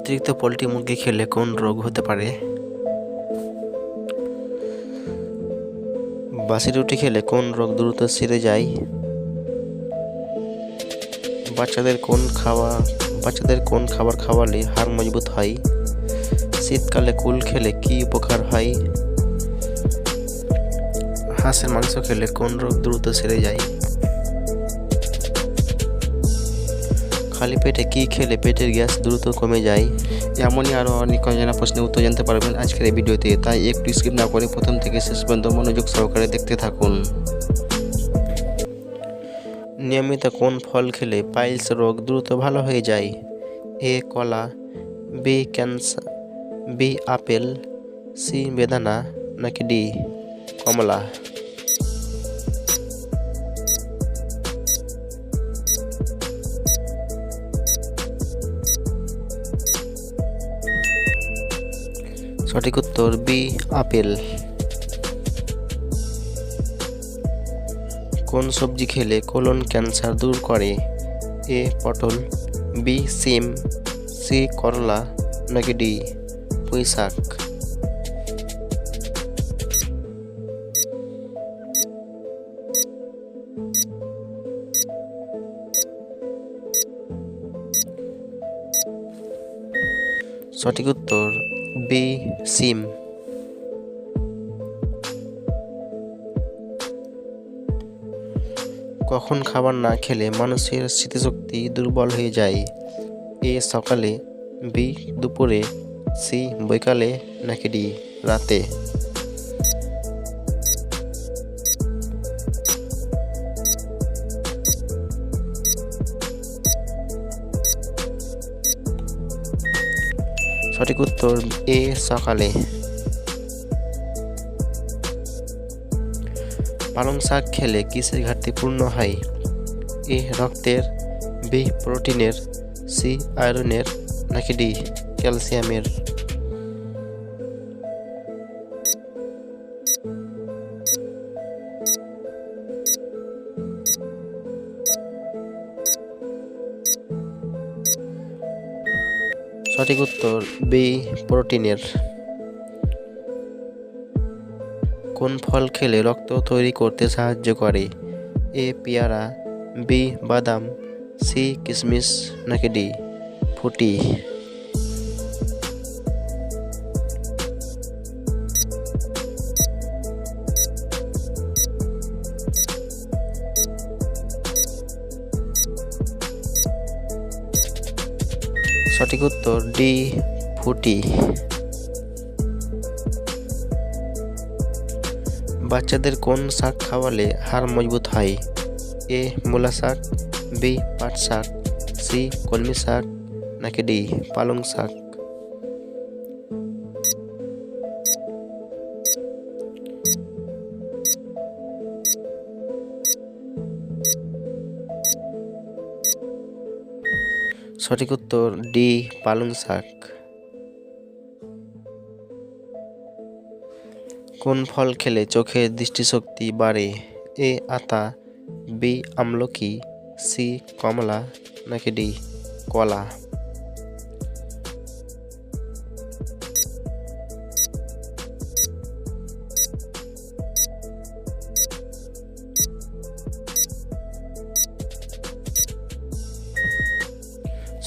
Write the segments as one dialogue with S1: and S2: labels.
S1: অতিরিক্ত পোলট্রি মুরগি খেলে কোন রোগ হতে পারে? বাসি রুটি খেলে কোন রোগ দ্রুত সেরে যায়? বাচ্চাদের কোন খাওয়া বাচ্চাদের কোন খাবার খাওয়ালে হাড় মজবুত হয়? শীতকালে কুল খেলে কি উপকার হয়? হাঁসের মাংস খেলে কোন রোগ দ্রুত সেরে যায়? খালি পেটে কি খেলে পেটের গ্যাস দ্রুত কমে যায়? এমনই আরও অনেক অজানা প্রশ্নের উত্তর জানতে পারবেন আজকের এই ভিডিওতে। তাই একটু স্কিপ না করে প্রথম থেকে শেষ পর্যন্ত মনোযোগ সহকারে দেখতে থাকুন। নিয়মিত কোন ফল খেলে পাইলস রোগ দ্রুত ভালো হয়ে যায়? এ, কলা, B, cancer, B, apple, C, বেদানা, নাকি ডি, কমলা? সঠিক উত্তর বি, আপেল। কোন সবজি খেলে কোলন ক্যান্সার দূর করে? এ, পটল, বি, সিম, সি, করলা, নাকি ডি, পুঁই শাক? সঠিক উত্তর বি, সিম। কখন খাবার না খেলে মানুষের স্মৃতিশক্তি দুর্বল হয়ে যায়। এ সকালে বি, দুপুরে, সি, বৈকালে, নাকি ডি, রাতে? সঠিক উত্তর এ সকালে। পালং শাক খেলে কিসের ঘাটতি পূর্ণ হয়? এ রক্তের, বি প্রোটিনের, সি আয়রনের নাকি ডি ক্যালসিয়ামের? সঠিক উত্তর বি প্রোটিনের। কোন ফল খেলে রক্ত তৈরি করতে সাহায্য করে? এ পেয়ারা। বি বাদাম। সি কিশমিশ নাকি ডি ফুটি। সঠিক উত্তর ডি, ফুটি। বাচ্চাদের কোন শাক খাওয়ালে হাড় মজবুত হয়? এ, মূলা শাক, বি, পাট শাক, সি, কলমি শাক, নাকি ডি, পালং শাক? সঠিক উত্তর ডি, পালং শাক। কোন ফল খেলে চোখের দৃষ্টিশক্তি বাড়ে? এ, আতা, বি, আমলকি, সি, কমলা, নাকি ডি, কলা?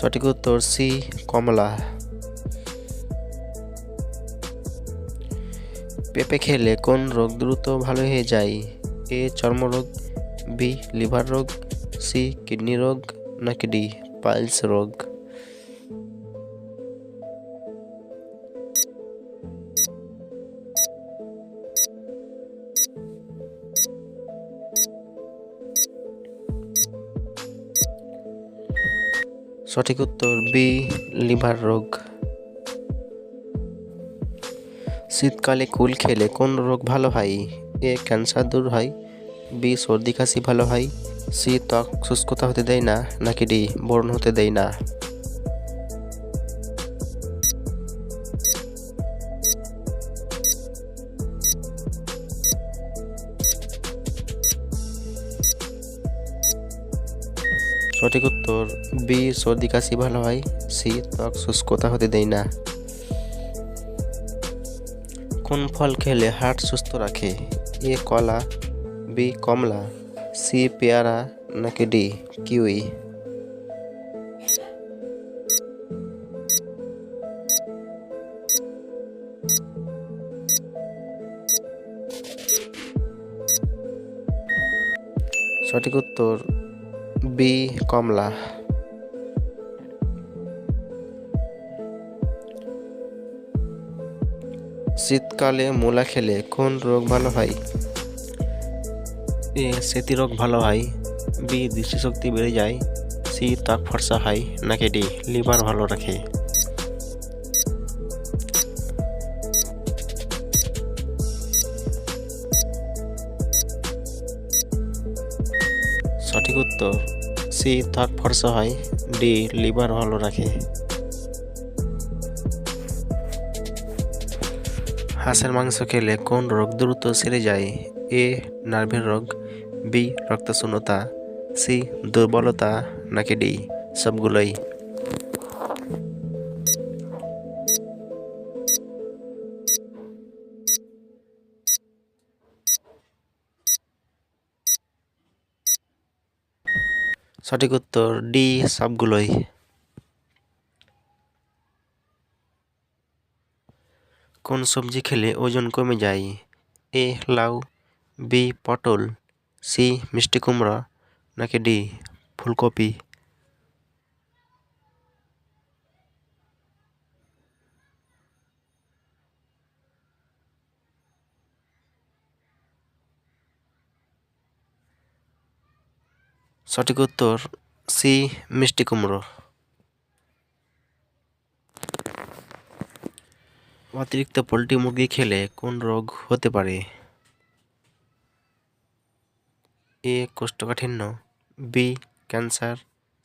S1: সঠিক উত্তর সি, কমলা। পেঁপে খেলে কোন রোগ দ্রুত ভালো হয়ে যায়? এ, চর্মরোগ, বি, লিভার রোগ, সি, কিডনি রোগ, নাকি ডি, পাইলস রোগ? সঠিক উত্তর বি, লিভার রোগ। শীতকালে কুল খেলে কোন রোগ ভালো হয়? এ, ক্যান্সার দূর হয়। বি, সর্দি, কাশি ভালো হয়। সি, ত্বক শুষ্কতা হতে দেয় না, নাকি ডি, বরণ হতে দেয় না? সঠিক উত্তর বি, সর্দি, কাশি ভালো হয়। সি, ত্বক শুষ্কতা হতে দেয় না। কোন ফল খেলে হার্ট সুস্থ রাখে? এ, কলা, বি, কমলা, সি, পেয়ারা, নাকি ডি, কিউই? সঠিক উত্তর বি কমলা শীতকালে মূলা খেলে কোন রোগ ভালো হয়? এ স্মৃতি রোগ ভালো হয়। বি, দৃষ্টিশক্তি বেড়ে যায়। সি ত্বক ফর্সা হয়। নাকি ডি, লিভার ভালো রাখে। সঠিক উত্তর সি ত্বক ফর্সা হয়, ডি লিভার ভালো রাখে। হাঁসের মাংস খেলে কোন রোগ দ্রুত সেরে যায়? এ নার্ভের রোগ, বি রক্তশূন্যতা, সি দুর্বলতা, নাকি ডি সবগুলোই? সঠিক উত্তর ডি সবগুলোই কোন সবজি খেলে ওজন কমে যায়? এ, লাউ, বি, পটল, সি, মিষ্টি কুমড়া, নাকি ডি, ফুলকপি? সঠিক উত্তর সি, মিষ্টি কুমড়ো। অতিরিক্ত পোলট্রি মুরগি খেলে কোন রোগ হতে পারে? এ, কোষ্ঠকাঠিন্য, বি, ক্যান্সার,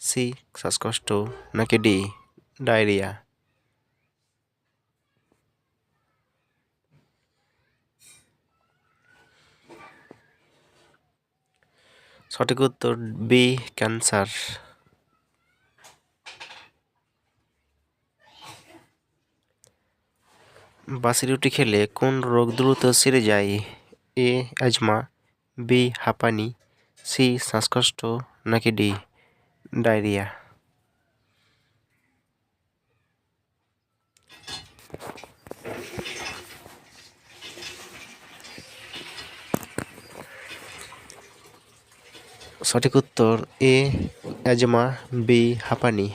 S1: সি, শ্বাসকষ্ট, নাকি ডি, ডায়রিয়া? সঠিক উত্তর বি, ক্যান্সার। বাসি রুটি খেলে কোন রোগ দ্রুত সেরে যায়? এ অ্যাজমা বি, হাঁপানি, সি, শ্বাসকষ্ট, নাকি ডি, ডায়রিয়া? সঠিক উত্তর এ এজমা বি হাঁপানি।